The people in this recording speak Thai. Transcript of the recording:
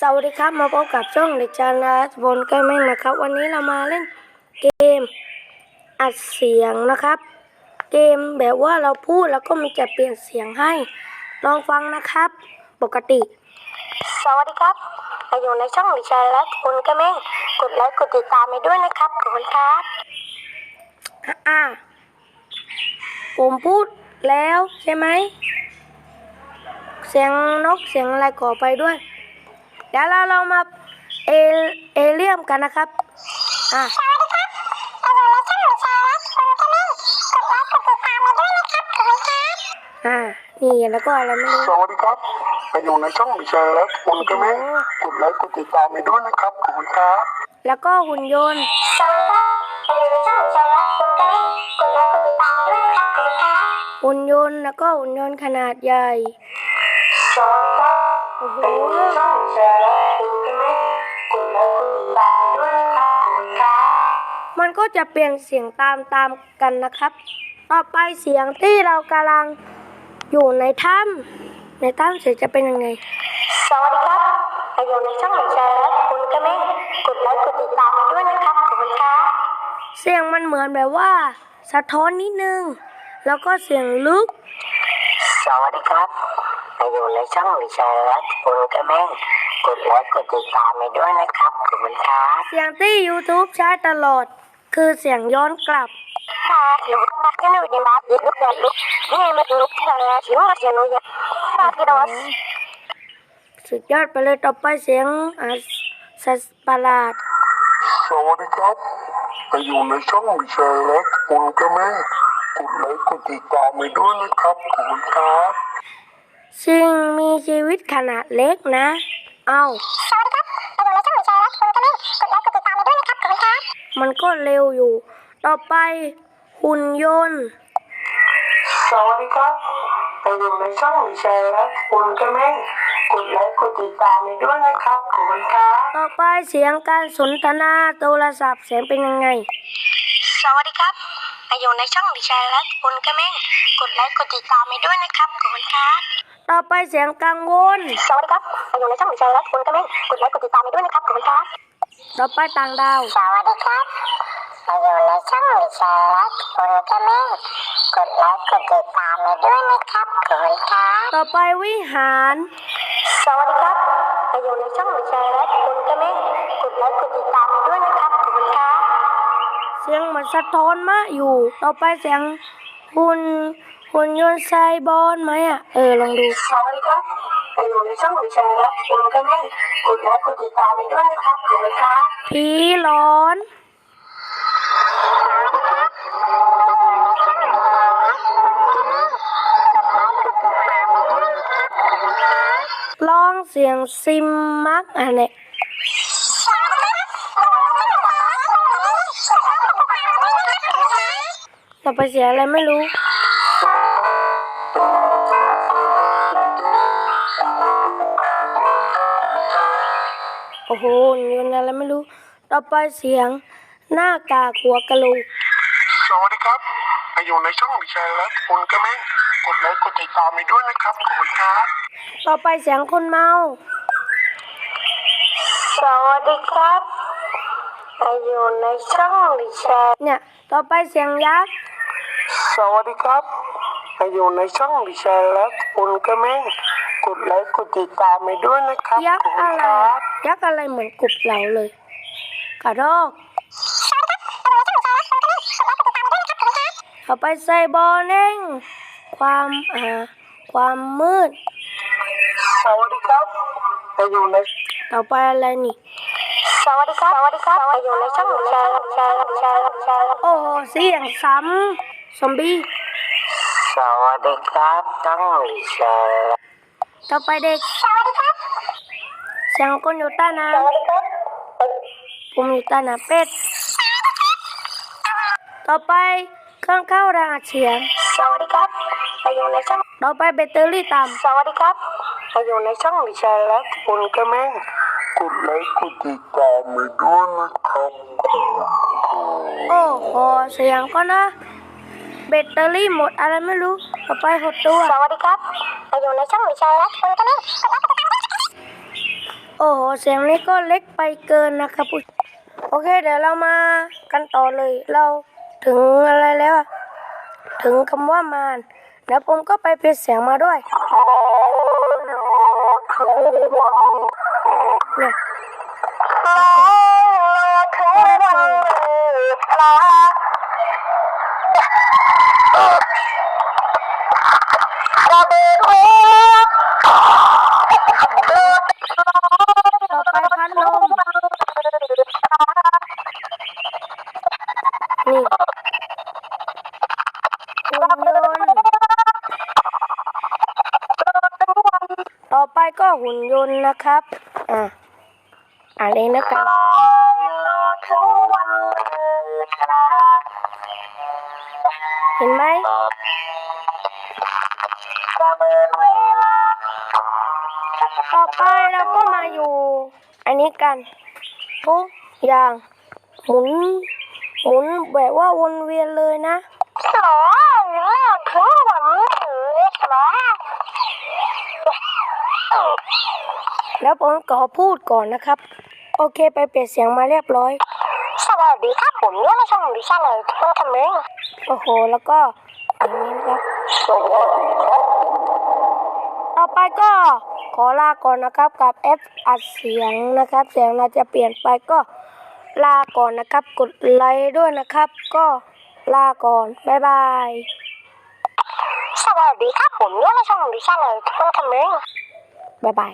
สวัสดีครับมาพบกับช่องเด็กชายรัสบนเกมมิ่งนะครับ วันนี้เรามาเล่นเกมอัดเสียงนะครับ เกมแบบว่าเราพูดแล้วก็มันจะเปลี่ยนเสียงให้ ลองฟังนะครับ ปกติ สวัสดีครับมาอยู่ในช่องเด็กชายรัสบนเกมมิ่งกดไลค์กดติดตามไปด้วยนะครับขอบคุณครับอ่าผมพูดแล้วใช่ไหมเสียงนกเสียงอะไรขอไปด้วยเดี๋ยวเราลองมาเอเอเลี่ยมกันนะครับ อะอ่า นี่แล้วก็อะไรไม่รู้สวัสดีครับมาอยู่ในช่องวิชาและคุณก็ไม่กดไลค์กดติดตามไปด้วยนะครับขอบคุณครับแล้วก็หุ่นยนต์หุ่นยนต์แล้วก็หุ่นยนต์ขนาดใหญ่ โอ้โหมันก็จะเปลี่ยนเสียงตามตามๆกันนะครับ ต่อไปเสียงที่เรากำลังอยู่ในถ้ำในถ้ำเสียงจะเป็นยังไง สวัสดีครับอยู่ในช่องของแชร์และคุณก็ไม่กดไลค์กดติดตามด้วยนะครับขอบคุณครับเสียงมันเหมือนแบบว่า สะท้อนนิดนึง แล้วก็เสียงลึก สวัสดีครับ มาอยู่ในช่องวิชารัตคุณกระแมงกดไลค์กดติดตามไปด้วยนะครับขอบคุณครับเสียงที่ YouTube ใช้ตลอด คือเสียงย้อนกลับค่ะหนูก็แค่หนูดีมาลุกลุกนี่มันลุกอะไรชิวชิวหนูอยากกินอะไรสุดยอดไปเลยต่อไปเสียงอะสัตว์ประหลาดสวัสดีครับมาอยู่ในช่องวิชาและคุณก็ไม่กดไลค์กดติดตามไปด้วยนะครับขอบคุณครับ สิ่งมีชีวิตขนาดเล็กนะ เอาสวัสดีครับมาอยู่ในช่องวิชารัตคุณกระแมงกดไลค์กดติดตามไปด้วยนะครับขอบคุณครับ มันก็เร็วอยู่ ต่อไปหุ่นยนต์ สวัสดีครับมาอยู่ในช่องวิชาและคุณก็ไม่กดไลค์กดติดตามไปด้วยนะครับขอบคุณครับต่อไปเสียงการสนทนาโทรศัพท์เสียงเป็นยังไง สวัสดีครับมาอยู่ในช่องวิชารัตคุณกระแมงกดไลค์กดติดตามไปด้วยนะครับขอบคุณครับ ต่อไปเสียงกังวล สวัสดีครับมาอยู่ในช่องวิชารัตคุณกระแมงกดไลค์กดติดตามไปด้วยนะครับขอบคุณครับ ต่อไปต่างดาว สวัสดีครับมาอยู่ในช่องวิชารัตคุณกระแมงกดไลค์กดติดตามไปด้วยนะครับขอบคุณครับ ต่อไปวิหาร สวัสดีครับมาอยู่ในช่องวิชารัตคุณกระแมงกดไลค์กดติดตามไปด้วยนะครับขอบคุณครับ เสียงเหมือนสะท้อนมากอยู่ ต่อไปเสียงหุ่น หุ่นยนต์ไซบอร์นไหมอะ เออ ลองดูสวัสดีครับมาอยู่ในช่องวิชาและคุณก็ไม่กดไลค์กดติดตามไปด้วยนะครับขอบคุณครับผีร้อนลองเสียงซิมมักอันเนี้ยต่อไปเสียอะไรไม่รู้ หเงินอะไรไม่รู้ ต่อไปเสียงหน้ากากหัวกะโหลกสวัสดีครับมาอยู่ในช่องวิชาและคุณก็ไม่กดไลค์กดติดตามไปด้วยนะครับขอบคุณครับต่อไปเสียงคนเมา สวัสดีครับมาอยู่ในช่องวิชาเนี่ย ต่อไปเสียงยักษ์สวัสดีครับมาอยู่ในช่องวิชาและคุณก็ไม่กดไลค์กดติดตามไปด้วยนะครับยักขอบษ์คุอะณไรครับ ยักษ์อะไรเหมือนกรุบเหลาเลยกระรอกต่อไปไซบอร์เน่งความอ่าความมืดสวัสดีครับมาอยู่ในต่อไปอะไรนี่สวัสดีครับสวัสดีครับมาอยู่ในช่องวิชาวิชาวิชาวิชาโอ้โหเสียงซ้ำซอมบี้สวัสดีครับช่องวิชาต่อไปเด็กสวัสดีครับ เสียงคนอยู่ใต้น้สวัสดีครับำผมอยู่ใต้น้ำเป็ด ต่อไปเครื่องเข้ารหัสเสียงสวัสดีครับมาอยู่ในช่องต่อไปแบตเตอรี่ต่สวัสดีครับมาอยู่ในช่องวิชาและคุณก็ไม่กดไลค์กดติดตามไปด้วยนะครับำโอ้โหเสียงก็นะแบตเตอรี่หมดอะไรไม่รู้ ต่อไปหดตัว สวัสดีครับมาอยู่ในช่องวิชาและคุณก็ไม่โอ้อ้โหเสียงนี้ก็เล็กไปเกินนะครับผู้โอเค เดี๋ยวเรามากันต่อเลยเราถึงอะไรแล้วถึงคำว่ามารเดี๋ยวผมก็ไปเปลี่ยนเสียงมาด้วยเนี่ย ต่อไปก็หุ่นยนต์นะครับ อะอ่านเองนะกันเห็นไหมต่อไปเราก็มาอยู่ อันนี้กันทุกอย่างหมุนหมุนแบบว่าวนเวียนเลยนะ แล้วผมขอพูดก่อนนะครับ โอเคไปเปลี่ยนเสียงมาเรียบร้อย สวัสดีครับผมเนี่ยมาช่องดิฉันเลยคุณทำเองโอ้โห แล้วก็อย่างนี้นะครับสวัสดีครับ ต่อไปก็ขอลาก่อนนะครับกับแอปอัดเสียงนะครับ เสียงเราจะเปลี่ยนไปก็ลาก่อนนะครับ กดไลค์ด้วยนะครับ ก็ลาก่อนบ๊ายบายสวัสดีครับผมเนี่ยมาช่องดิฉันเลยคุณทำเอง บ๊ายบาย